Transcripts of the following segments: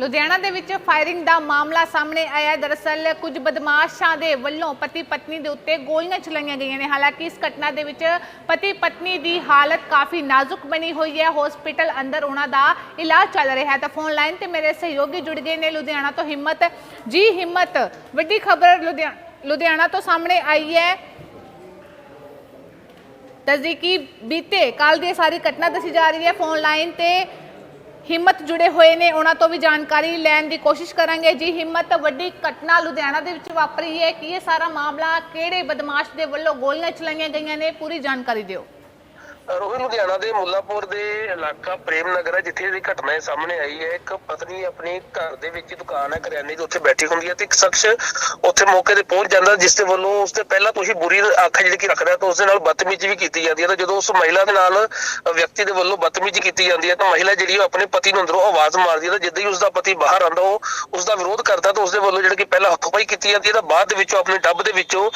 ਲੁਧਿਆਣਾ ਦੇ ਵਿੱਚ ਫਾਇਰਿੰਗ ਦਾ ਮਾਮਲਾ ਸਾਹਮਣੇ ਆਇਆ। ਹੈ। ਦਰਅਸਲ ਕੁਝ ਬਦਮਾਸ਼ਾਂ ਦੇ ਵੱਲੋਂ ਪਤੀ ਪਤਨੀ ਦੇ ਉੱਤੇ ਗੋਲੀਆਂ ਚਲਾਈਆਂ ਗਈਆਂ ਨੇ। ਹਾਲਾਂਕਿ ਇਸ ਘਟਨਾ ਦੇ ਵਿੱਚ ਪਤੀ ਪਤਨੀ ਦੀ ਹਾਲਤ ਕਾਫੀ ਨਾਜ਼ੁਕ ਬਣੀ ਹੋਈ ਹੈ। ਹਸਪੀਟਲ ਅੰਦਰ ਉਹਨਾਂ ਦਾ ਇਲਾਜ ਚੱਲ ਰਿਹਾ ਹੈ। ਤਾਂ ਫੋਨ ਲਾਈਨ ਤੇ ਮੇਰੇ ਸਹਿਯੋਗੀ ਜੁੜ ਗਏ ਨੇ। ਲੁਧਿਆਣਾ ਤੋਂ ਹਿੰਮਤ, ਜੀ ਹਿੰਮਤ, ਵੱਡੀ ਖਬਰ ਲੁਧਿਆਣਾ ਲੁਧਿਆਣਾ ਤੋਂ ਸਾਹਮਣੇ ਆਈ ਹੈ। ਦੱਸਦੀ ਕਿ ਬੀਤੇ ਕੱਲ ਦੀ ਇਹ ਸਾਰੀ ਘਟਨਾ ਦੱਸੀ ਜਾ ਰਹੀ ਹੈ। ਫੋਨ ਲਾਈਨ ਤੇ ਹਿੰਮਤ ਜੁੜੇ ਹੋਏ ਨੇ, ਉਹਨਾਂ ਤੋਂ ਵੀ ਜਾਣਕਾਰੀ ਲੈਣ ਦੀ ਕੋਸ਼ਿਸ਼ ਕਰਾਂਗੇ। ਜੀ, ਹਿੰਮਤ ਵੱਡੀ ਘਟਨਾ ਲੁਧਿਆਣਾ ਦੇ ਵਿੱਚ ਵਾਪਰੀ ਹੈ ਕਿ ਇਹ ਸਾਰਾ ਮਾਮਲਾ ਕਿਹੜੇ ਬਦਮਾਸ਼ ਦੇ ਵੱਲੋਂ ਗੋਲੀਆਂ ਚਲਾਈਆਂ ਗਈਆਂ ਨੇ, ਪੂਰੀ ਜਾਣਕਾਰੀ ਦਿਓ। ਰੋਹਿਤ ਲੁਧਿਆਣਾ ਦੇ ਮੁੱਲਾਪੁਰ ਦੇ ਇਲਾਕਾ ਪ੍ਰੇਮ ਨਗਰ ਹੈ ਜਿੱਥੇ ਦੀ ਘਟਨਾ ਇਹ ਸਾਹਮਣੇ ਆਈ ਹੈ। ਇੱਕ ਪਤਨੀ ਆਪਣੀ ਘਰ ਦੇ ਵਿੱਚ ਹੀ ਦੁਕਾਨ ਹੈ ਕਰਿਆਨੇ ਦੀ ਉੱਥੇ ਬੈਠੀ ਹੁੰਦੀ ਹੈ ਤੇ ਇੱਕ ਸ਼ਖਸ ਉੱਥੇ ਮੌਕੇ ਤੇ ਪਹੁੰਚ ਜਾਂਦਾ ਜਿਸ ਦੇ ਵੱਲੋਂ ਉਸ ਤੇ ਪਹਿਲਾਂ ਤੁਸੀਂ ਬੁਰੀ ਅੱਖ ਜਿਹੜੀ ਕਿ ਰੱਖਦਾ ਤਾਂ ਉਸ ਦੇ ਨਾਲ ਬਦਤਮੀਜ਼ੀ ਵੀ ਕੀਤੀ ਜਾਂਦੀ ਹੈ। ਤਾਂ ਜਦੋਂ ਉਸ ਮਹਿਲਾ ਦੇ ਨਾਲ ਵਿਅਕਤੀ ਦੇ ਵੱਲੋਂ ਬਦਤਮੀਜ਼ੀ ਕੀਤੀ ਜਾਂਦੀ ਹੈ ਤਾਂ ਮਹਿਲਾ ਜਿਹੜੀ ਉਹ ਆਪਣੇ ਪਤੀ ਨੂੰ ਅੰਦਰੋਂ ਆਵਾਜ਼ ਮਾਰਦੀ ਹੈ ਤਾਂ ਜਿੱਦਾਂ ਹੀ ਉਸ ਦਾ ਪਤੀ ਬਾਹਰ ਆਉਂਦਾ ਉਹ ਉਸ ਦਾ ਵਿਰੋਧ ਕਰਦਾ ਤਾਂ ਉਸ ਦੇ ਵੱਲੋਂ ਜਿਹੜੀ ਕਿ ਪਹਿਲਾਂ ਹੱਥੋਂ-ਪਾਈ ਕੀਤੀ ਜਾਂਦੀ ਹੈ ਤਾਂ ਬਾਅਦ ਦੇ ਵਿੱਚੋਂ ਆਪਣੇ ਡੱਬ ਦੇ ਵਿੱਚੋਂ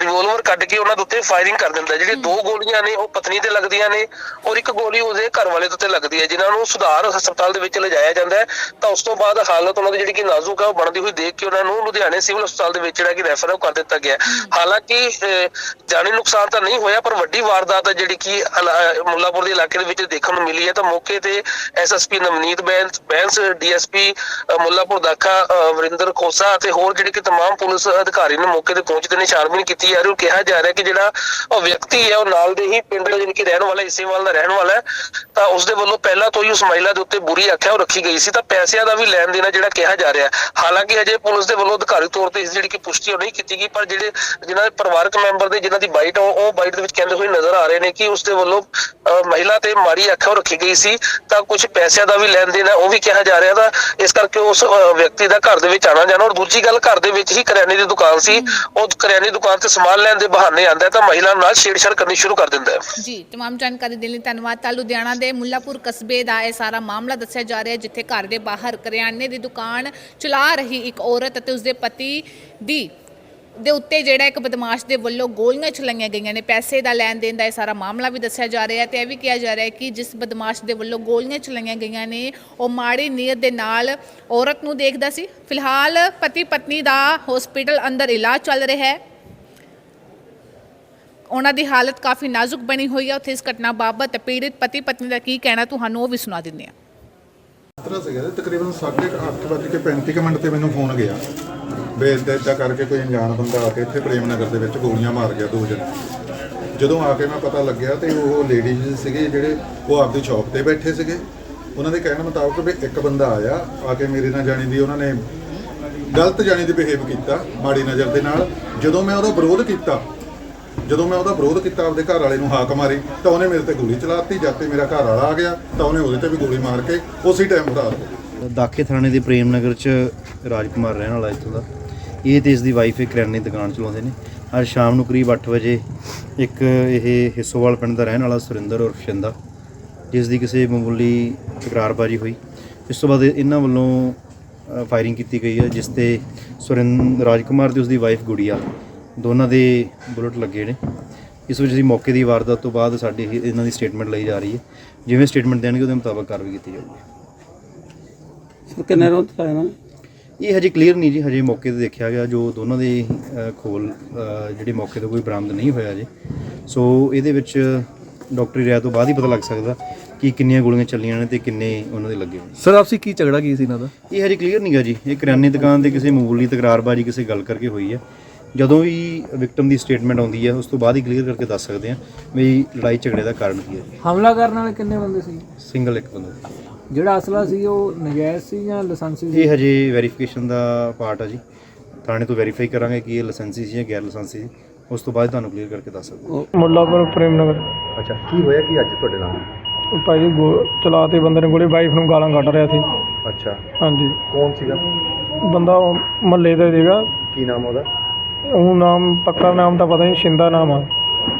ਰਿਵੋਲਵਰ ਕੱਢ ਕੇ ਉਹਨਾਂ ਦੇ ਉੱਤੇ ਫਾਇਰਿੰਗ ਕਰ ਦਿੰਦਾ ਹੈ। ਜਿਹੜੀਆਂ ਦੋ ਗੋਲੀਆਂ ਨੇ ਉਹ ਪਤਨੀ ਤੇ ਲੱਗਦੀਆਂ ਨੇ ਔਰ ਇੱਕ ਗੋਲੀ ਉਹਦੇ ਘਰ ਵਾਲੇ ਦੇ ਉੱਤੇ ਲੱਗਦੀ ਹੈ ਜਿਨ੍ਹਾਂ ਨੂੰ ਸੁਧਾਰ ਹਸਪਤਾਲ ਦੇ ਵਿੱਚ ਲਿਜਾਇਆ ਜਾਂਦਾ ਹੈ ਤਾਂ ਉਸ ਤੋਂ ਬਾਅਦ ਹਾਲਤ ਉਹਨਾਂ ਦੀ ਜਿਹੜੀ ਕਿ ਨਾਜ਼ੁਕ ਹੈ ਉਹ ਬਣਦੀ ਹੋਈ ਦੇਖ ਕੇ ਉਹਨਾਂ ਨੂੰ ਲੁਧਿਆਣੇ ਸਿਵਲ ਹਸਪਤਾਲ ਦੇ ਵਿੱਚ ਜਿਹੜਾ ਕਿ ਰੈਫਰ ਕਰ ਦਿੱਤਾ ਗਿਆ ਹੈ। ਹਾਲਾਂਕਿ ਅਹ, ਜਾਨੀ ਨੁਕਸਾਨ ਤਾਂ ਨਹੀਂ ਹੋਇਆ ਪਰ ਵੱਡੀ ਵਾਰਦਾਤ ਹੈ ਜਿਹੜੀ ਕਿ ਅਲ- ਅਹ, ਮੁੱਲਾਪੁਰ ਦੇ ਇਲਾਕੇ ਦੇ ਵਿੱਚ ਦੇਖਣ ਨੂੰ ਮਿਲੀ ਹੈ ਤਾਂ ਮੌਕੇ ਤੇ ਐਸਐਸਪੀ ਨਵਨੀਤ ਬੈਂਸ ਬੈਂਸ ਡੀਐਸਪੀ ਮੁੱਲਾਪੁਰ ਦਾਖਾ ਅਹ, ਵਰਿੰਦਰ ਖੋਸਾ ਅਤੇ ਹੋਰ ਜਿਹੜੇ ਕਿ तमाम ਪੁਲਿਸ ਅਧਿਕਾਰੀ ਨੇ ਮੌਕੇ ਤੇ ਪਹੁੰਚਦੇ ਨੇ ਛਾਣਬੀਨ ਕੀਤੀ ਜਾ ਰਹੀ ਹੈ ਉਹ ਕਿਹਾ ਜਾ ਰਿਹਾ ਕਿ ਜਿਹੜਾ ਉਹ ਵਿਅਕਤੀ ਹੈ ਉਹ ਨਾਲ ਦੇ ਹੀ ਪਿੰਡ ਦਾ ਜਿਹੜੀ ਕਿ ਰਹਿਣ ਵਾਲਾ ਇਸੇਵਾਲ ਦਾ ਰਹਿਣ ਵਾਲਾ ਹੈ, ਤਾਂ ਉਸ ਦੇ ਵੱਲੋਂ ਪਹਿਲਾਂ ਤੋਂ ਹੀ ਉਸ ਮਹਿਲਾ ਦੇ ਉੱਤੇ ਬੁਰੀ ਆਖਿਆ ਰੱਖੀ ਗਈ ਸੀ, ਤਾਂ ਪੈਸਿਆਂ ਦਾ ਵੀ ਲੈਣ ਦੇਣ ਜਿਹੜਾ ਕਿਹਾ ਜਾ ਰਿਹਾ ਹਾਲਾਂਕਿ ਅਜੇ ਪੁਲਿਸ ਦੇ ਵੱਲੋਂ ਅਧਿਕਾਰਿਤ ਤੌਰ ਤੇ ਇਸ ਜਿਹੜੀ ਕਿ ਪੁਸ਼ਟੀ ਉਹ ਨਹੀਂ ਕੀਤੀ ਗਈ, ਪਰ ਜਿਹੜੇ ਜਿਨ੍ਹਾਂ ਦੇ ਪਰਿਵਾਰਕ ਮੈਂਬਰ ਦੇ ਜਿਨ੍ਹਾਂ ਦੀ ਬਾਈਟ ਉਹ ਬਾਈਟ ਦੇ ਵਿੱਚ ਕਹਿੰਦੇ ਹੋਏ ਨਜ਼ਰ ਆ ਰਹੇ ਨੇ ਕਿ ਉਸ ਦੇ ਵੱਲੋਂ ਮਹਿਲਾ ਤੇ ਮਾੜੀ ਆਖਿਆ ਰੱਖੀ ਗਈ ਸੀ, ਤਾਂ ਕੁਝ ਪੈਸਿਆਂ ਦਾ ਵੀ ਲੈਣ ਦੇਣ ਹੈ ਉਹ ਵੀ ਕਿਹਾ ਜਾ ਰਿਹਾ ਤਾਂ ਇਸ ਕਰਕੇ ਉਸ ਵਿਅਕਤੀ ਦਾ ਘਰ ਦੇ ਵਿੱਚ ਆਣਾ ਜਾਣਾ, ਔਰ ਦੂਜੀ ਗੱਲ ਘਰ ਦੇ ਵਿੱਚ ਹੀ ਕਰਿਆਨੇ ਦੀ ਦੁਕਾਨ ਸੀ, ਉਹ ਕਰਿਆਨੇ ਦੁਕਾਨ ਤੇ ਸਮਾਨ ਲੈਣ ਦੇ ਬਹਾਨੇ ਆਂਦਾ ਤਾਂ ਮਹਿਲਾ ਨਾਲ ਛੇੜਛਾੜ ਕਰਨੀ ਸ਼ੁਰੂ ਕਰ ਦਿੰਦਾ ਹੈ। ਜੀ तमाम ਜਾਣਕਾਰੀ ਦੇਣ ਲਈ ਧੰਨਵਾਦ ਤਾਂ ਲੁਧਿਆਣਾ ਦੇ ਮੁੱਲਾਪੁਰ ਕਸਬੇ ਦਾ ਇਹ ਸਾਰਾ ਮਾਮਲਾ ਦੱਸਿਆ ਜਾ ਰਿਹਾ ਹੈ ਜਿੱਥੇ ਘਰ ਦੇ ਬਾਹਰ ਕਰਿਆਨੇ ਦੀ ਦੁਕਾਨ ਚਲਾ ਰਹੀ ਇੱਕ ਔਰਤ ਅਤੇ ਉਸਦੇ ਪਤੀ ਦੀ ਦੇ ਉੱਤੇ ਜਿਹੜਾ ਇੱਕ ਬਦਮਾਸ਼ ਦੇ ਵੱਲੋਂ ਗੋਲੀਆਂ ਚਲਾਈਆਂ ਗਈਆਂ ਨੇ ਪੈਸੇ ਦਾ ਲੈਣ ਦੇਣ ਦਾ ਇਹ ਸਾਰਾ ਮਾਮਲਾ ਵੀ ਦੱਸਿਆ ਜਾ ਰਿਹਾ ਹੈ ਤੇ ਇਹ ਵੀ ਕਿਹਾ ਜਾ ਰਿਹਾ ਹੈ ਕਿ ਜਿਸ ਬਦਮਾਸ਼ ਦੇ ਵੱਲੋਂ ਗੋਲੀਆਂ ਚਲਾਈਆਂ ਗਈਆਂ ਨੇ ਉਹ ਮਾੜੀ ਨੀਅਤ ਦੇ ਨਾਲ ਔਰਤ ਨੂੰ ਦੇਖਦਾ ਸੀ ਫਿਲਹਾਲ ਪਤੀ ਪਤਨੀ ਦਾ ਹਸਪੀਟਲ ਅੰਦਰ ਇਲਾਜ ਚੱਲ ਰਿਹਾ ਹੈ ਉਹਨਾਂ ਦੀ ਹਾਲਤ ਕਾਫੀ ਨਾਜ਼ੁਕ ਬਣੀ ਹੋਈ ਹੈ ਉੱਥੇ ਇਸ ਘਟਨਾ ਬਾਬਤ ਪੀੜਿਤ ਪਤੀ ਪਤਨੀ ਦਾ ਕੀ ਕਹਿਣਾ ਤੁਹਾਨੂੰ ਉਹ ਵੀ ਸੁਣਾ ਦਿੰਦੇ ਹਾਂ ਇਸ ਤਰ੍ਹਾਂ ਸੀਗਾ ਤੇ ਤਕਰੀਬਨ 8:35 ਕੁ ਮਿੰਟ ਤੇ ਮੈਨੂੰ ਫੋਨ ਗਿਆ। ਵੀ ਏਦਾਂ ਏਦਾਂ ਕਰਕੇ ਕੋਈ ਅਣਜਾਣ ਬੰਦਾ ਆ ਕੇ ਇੱਥੇ ਪ੍ਰੇਮ ਨਗਰ ਦੇ ਵਿੱਚ ਗੋਲੀਆਂ ਮਾਰ ਗਿਆ ਦੋ ਜਣੇ। ਜਦੋਂ ਆ ਕੇ ਮੈਂ ਪਤਾ ਲੱਗਿਆ ਤੇ ਉਹ ਲੇਡੀਜ਼ ਸੀਗੇ ਜਿਹੜੇ, ਉਹ ਆਪਦੀ ਸ਼ਾਪ ਤੇ ਬੈਠੇ ਸੀਗੇ। ਉਹਨਾਂ ਦੇ ਕਹਿਣ ਮੁਤਾਬਕ ਵੀ ਇੱਕ ਬੰਦਾ ਆਇਆ, ਆ ਕੇ ਮੇਰੇ ਨਾਲ ਜਾਣੀ ਦੀ ਉਹਨਾਂ ਨੇ ਗਲਤ ਜਾਣੀ ਦੀ ਬਿਹੇਵ ਕੀਤਾ, ਮਾੜੀ ਨਜ਼ਰ ਦੇ ਨਾਲ। ਜਦੋਂ ਮੈਂ ਉਹਦਾ ਵਿਰੋਧ ਕੀਤਾ ਜਦੋਂ ਮੈਂ ਉਹਦਾ ਵਿਰੋਧ ਕੀਤਾ ਆਪਦੇ ਘਰ ਵਾਲੇ ਨੂੰ ਹਾਕ ਮਾਰੀ, ਤਾਂ ਉਹਨੇ ਮੇਰੇ ਤੇ ਗੋਲੀ ਚਲਾਤੀ, ਜਦ ਤੇ ਮੇਰਾ ਘਰ ਵਾਲਾ ਆ ਗਿਆ, ਤਾਂ ਉਹਨੇ ਉਹਦੇ ਤੇ ਵੀ ਗੋਲੀ ਮਾਰ ਕੇ ਉਸੇ ਟਾਈਮ ਉਡਾ ਦਿੱਤੀ। ਦਾਖੇ ਥਾਣੇ ਦੇ ਪ੍ਰੇਮ ਨਗਰ ਚ ਰਾਜਕੁਮਾਰ ਰਹਿਣ ਵਾਲਾ ਇੱਥੋਂ ਦਾ। ਇਹ ਤੇ ਇਸ ਦੀ ਵਾਈਫ ਇੱਕ ਕਰਿਆਨੇ ਦੁਕਾਨ ਚਲਾਉਂਦੇ ਨੇ। ਅੱਜ ਸ਼ਾਮ ਨੂੰ ਕਰੀਬ 8 ਵਜੇ ਇੱਕ ਇਹ ਹਿੱਸੋਵਾਲ ਪਿੰਡ ਦਾ ਰਹਿਣ ਵਾਲਾ ਸੁਰਿੰਦਰ ਉਰਫ ਸ਼ਿੰਦਾ, ਜਿਸ ਦੀ ਕਿਸੇ ਮਾਮੂਲੀ ਤਕਰਾਰਬਾਜੀ ਹੋਈ। ਇਸ ਤੋਂ ਬਾਅਦ ਇਹਨਾਂ ਵੱਲੋਂ ਫਾਇਰਿੰਗ ਕੀਤੀ ਗਈ ਹੈ, ਜਿਸ ਤੇ ਸੁਰਿੰਦਰ ਰਾਜਕੁਮਾਰ ਤੇ ਉਸ ਦੀ ਵਾਈਫ ਗੁੜੀਆ ਦੋਨਾਂ ਦੇ ਬੁਲਟ ਲੱਗੇ ਨੇ। ਇਸ ਵਿੱਚ ਅਸੀਂ ਮੌਕੇ ਦੀ ਵਾਰਦਾਤ ਤੋਂ ਬਾਅਦ ਸਾਡੀ ਇਹ- ਇਹਨਾਂ ਦੀ ਸਟੇਟਮੈਂਟ ਲਈ ਜਾ ਰਹੀ ਹੈ। ਜਿਵੇਂ ਸਟੇਟਮੈਂਟ ਦੇਣਗੇ ਉਹਦੇ ਮੁਤਾਬਕ ਕਾਰਵਾਈ ਕੀਤੀ ਜਾਊਗੀ। ਸਰ ਕਿੰਨੇ ਰੋਜ਼ ਤੱਕ ਨਾ? ਇਹ ਹਜੇ ਕਲੀਅਰ ਨਹੀਂ ਜੀ ਹਜੇ ਮੌਕੇ ਤੇ ਦੇਖਿਆ ਗਿਆ। ਜੋ ਦੋਨਾਂ ਦੇ ਅ, ਖੋਲ ਅ, ਜਿਹੜੇ ਮੌਕੇ ਤੋਂ ਕੋਈ ਬਰਾਮਦ ਨਹੀਂ ਹੋਇਆ ਜੀ। ਸੋ ਇਹਦੇ ਵਿੱਚ ਡਾਕਟਰੀ ਰਾਇ ਤੋਂ ਬਾਅਦ ਹੀ ਪਤਾ ਲੱਗ ਸਕਦਾ ਕਿ ਕਿੰਨੀਆਂ ਗੋਲੀਆਂ ਚੱਲੀਆਂ ਨੇ ਤੇ ਕਿੰਨੇ ਉਹਨਾਂ ਦੇ ਲੱਗੇ ਹੋਏ ਸਰ ਆਪਸੀ ਕੀ ਝਗੜਾ ਕੀ ਸੀ ਇਹਨਾਂ ਦਾ? ਇਹ ਹਜੇ ਕਲੀਅਰ ਨਹੀਂਗਾ ਜੀ। ਇਹ ਕਰਿਆਨੇ ਦੁਕਾਨ ਤੇ ਕਿਸੇ ਮਾਮੂਲੀ ਤਕਰਾਰਬਾਜੀ ਕਿਸੇ ਗੱਲ ਕਰਕੇ ਹੋਈ ਹੈ। ਜਦੋਂ ਵੀ ਵਿਕਟਮ ਦੀ ਸਟੇਟਮੈਂਟ ਆਉਂਦੀ ਹੈ ਉਸ ਤੋਂ ਬਾਅਦ ਹੀ ਕਲੀਅਰ ਕਰਕੇ ਦੱਸ ਸਕਦੇ ਹਾਂ ਵੀ ਲੜਾਈ ਝਗੜੇ ਦਾ ਕਾਰਨ ਕੀ ਹੈ। ਹਮਲਾ ਕਰਨ ਵਾਲੇ ਕਿੰਨੇ ਬੰਦੇ ਸੀ? ਸਿੰਗਲ ਇੱਕ ਬੰਦਾ ਜਿਹੜਾ ਅਸਲਾ ਸੀ ਉਹ ਨਜਾਇਜ਼ ਸੀ ਜਾਂ ਲਾਇਸੈਂਸੀ ਸੀ? ਇਹ ਹਜੇ ਵੈਰੀਫਿਕੇਸ਼ਨ ਦਾ ਪਾਰਟ ਆ ਜੀ। ਥਾਣੇ ਤੋਂ ਵੈਰੀਫਾਈ ਕਰਾਂਗੇ ਕਿ ਇਹ ਲਾਇਸੈਂਸੀ ਸੀ ਜਾਂ ਗੈਰ ਲਾਇਸੈਂਸੀ ਸੀ। ਉਸ ਤੋਂ ਬਾਅਦ ਤੁਹਾਨੂੰ ਕਲੀਅਰ ਕਰਕੇ ਦੱਸ ਸਕਦੇ ਮੁੱਲਾਪੁਰ ਪ੍ਰੇਮ ਨਗਰ ਅੱਛਾ ਕੀ ਹੋਇਆ? ਕੀ ਅੱਜ ਤੁਹਾਡੇ ਨਾਲ? ਉਹ ਭਾਈ ਗੋ ਚਲਾ ਤੇ ਬੰਦੇ ਨੇ ਗੋਲੀ ਵਾਈਫ ਨੂੰ ਗਾਲਾਂ ਕੱਢ ਰਿਹਾ ਸੀ। ਅੱਛਾ। ਹਾਂਜੀ। ਕੌਣ ਸੀਗਾ? ਬੰਦਾ ਮਹੱਲੇ ਦਾ ਸੀਗਾ। ਕੀ ਨਾਮ ਉਹਦਾ? ਉਹ ਨਾਮ ਪੱਕਾ ਨਾਮ ਤਾਂ ਪਤਾ ਨਹੀਂ ਸ਼ਿੰਦਾ ਨਾਮ ਆ।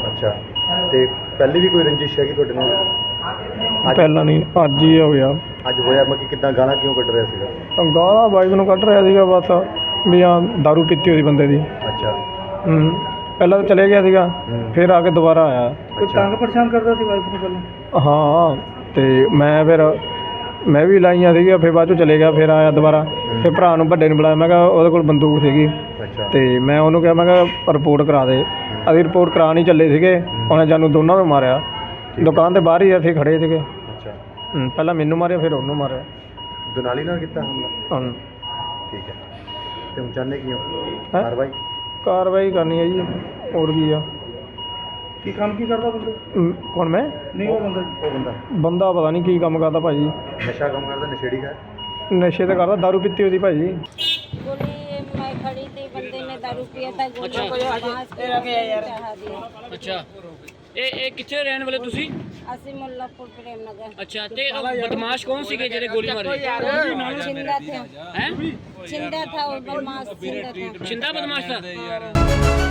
ਅੱਛਾ ਤੇ ਪਹਿਲੇ ਵੀ ਕੋਈ ਰੰਜਿਸ਼ ਹੈਗੀ ਤੁਹਾਡੇ ਨਾਲ? ਪਹਿਲਾਂ ਨਹੀਂ ਅੱਜ ਹੀ ਹੋਇਆ। ਅੱਜ ਹੋਇਆ ਮੈਂ ਕਿ ਕਿਦਾਂ ਗਾਣਾ ਕਿਉਂ ਕੱਢ ਰਿਹਾ ਸੀਗਾ? ਗਾਲਾਂ ਵਾਈਫ ਨੂੰ ਕੱਢ ਰਿਹਾ ਸੀਗਾ ਬਸ ਵੀ ਆ दारू ਪੀਤੀ ਹੋਈ ਬੰਦੇ ਦੀ। ਅੱਛਾ। ਹੂੰ ਪਹਿਲਾਂ ਤਾਂ ਚਲੇ ਗਿਆ ਸੀਗਾ ਹੂੰ। ਫਿਰ ਆ ਕੇ ਦੁਬਾਰਾ ਆਇਆ। ਅੱਛਾ। ਪਰੇਸ਼ਾਨ ਕਰਦਾ ਸੀ ਵਾਈਫ ਨੂੰ ਪਹਿਲਾਂ? ਹਾਂ ਤੇ ਮੈਂ ਫਿਰ ਮੈਂ ਵੀ ਲਾਈਆਂ ਸੀਗੀਆਂ ਫਿਰ ਬਾਅਦ ਚੋਂ ਚਲੇ ਗਿਆ ਫਿਰ ਆਇਆ ਦੁਬਾਰਾ। ਫਿਰ ਭਰਾ ਨੂੰ ਵੱਡੇ ਨੂੰ ਬੁਲਾਇਆ ਮੈਂ ਕਿਹਾ ਉਹਦੇ ਕੋਲ ਬੰਦੂਕ ਸੀਗੀ। ਅੱਛਾ ਤੇ ਮੈਂ ਉਹਨੂੰ ਕਿਹਾ ਮੈਂ ਕਿਹਾ ਰਿਪੋਰਟ ਕਰਾ ਦੇ ਅਸੀਂ ਰਿਪੋਰਟ ਕਰਾ ਨਹੀਂ ਚੱਲੇ ਸੀਗੇ ਉਹਨੇ ਜਾਨੂੰ ਦੋਨਾਂ ਨੂੰ ਮਾਰਿਆ ਦੁਕਾਨ ਦੇ ਬਾਹਰ ਹੀ ਅਸੀਂ ਖੜੇ ਸੀਗੇ ਅੱਛਾ ਹਮ, ਪਹਿਲਾਂ ਮੈਨੂੰ ਮਾਰਿਆ ਫਿਰ ਉਹਨੂੰ ਮਾਰਿਆ ਦੁਨਾਲੀ ਨਾਲ ਕੀਤਾ ਹਮਲਾ ਹਮ, ਠੀਕ ਹੈ ਤੇ ਹੁਣ ਚਾਹੁੰਦੇ ਕੀ ਹੋ ਹੈਂ? ਕਾਰਵਾਈ ਕਾਰਵਾਈ ਕਰਨੀ ਹੈ ਜੀ ਹੋਰ ਕੀ ਆ ਕੀ ਕੰਮ ਕੀ ਕਰਦਾ ਬੰਦਾ ਹਮ, ਕੌਣ ਮੈਂ ਨਹੀਂ ਉਹ ਬੰਦਾ ਉਹ ਬੰਦਾ ਬੰਦਾ ਪਤਾ ਨਹੀਂ ਕੀ ਕੰਮ ਕਰਦਾ ਭਾਜੀ ਨਸ਼ਾ ਕੰਮ ਕਰਦਾ ਨਸ਼ੇੜੀ ਹੈ ਨਸ਼ੇ ਤੇ ਕਰਦਾ ਦਾਰੂ ਪੀਤੀ ਉਹਦੀ ਭਾਜੀ गोली मैं खड़ी थी હતા રૂપિયા હતા ગોળા પાંચ હતા ਅੱਛਾ। ਇਹ ਇਹ ਕਿੱਥੇ ਰਹਿਣ ਵਾਲੇ ਤੁਸੀਂ? ਅਸੀਂ ਮੁੱਲਾਪੁਰ ਪ੍ਰੇਮਨਗਰ। ਅੱਛਾ ਤੇ ਉਹ ਬਦਮਾਸ਼ ਕੌਣ ਸੀਗੇ ਜਿਹੜੇ ਗੋਲੀ ਮਾਰੀ ਚਿੰਦਾ ਥਾ ਹੈ? ਚਿੰਦਾ ਥਾ ਉਹ ਬਦਮਾਸ਼ ਚਿੰਦਾ ਥਾ। ਚਿੰਦਾ ਬਦਮਾਸ਼ ਥਾ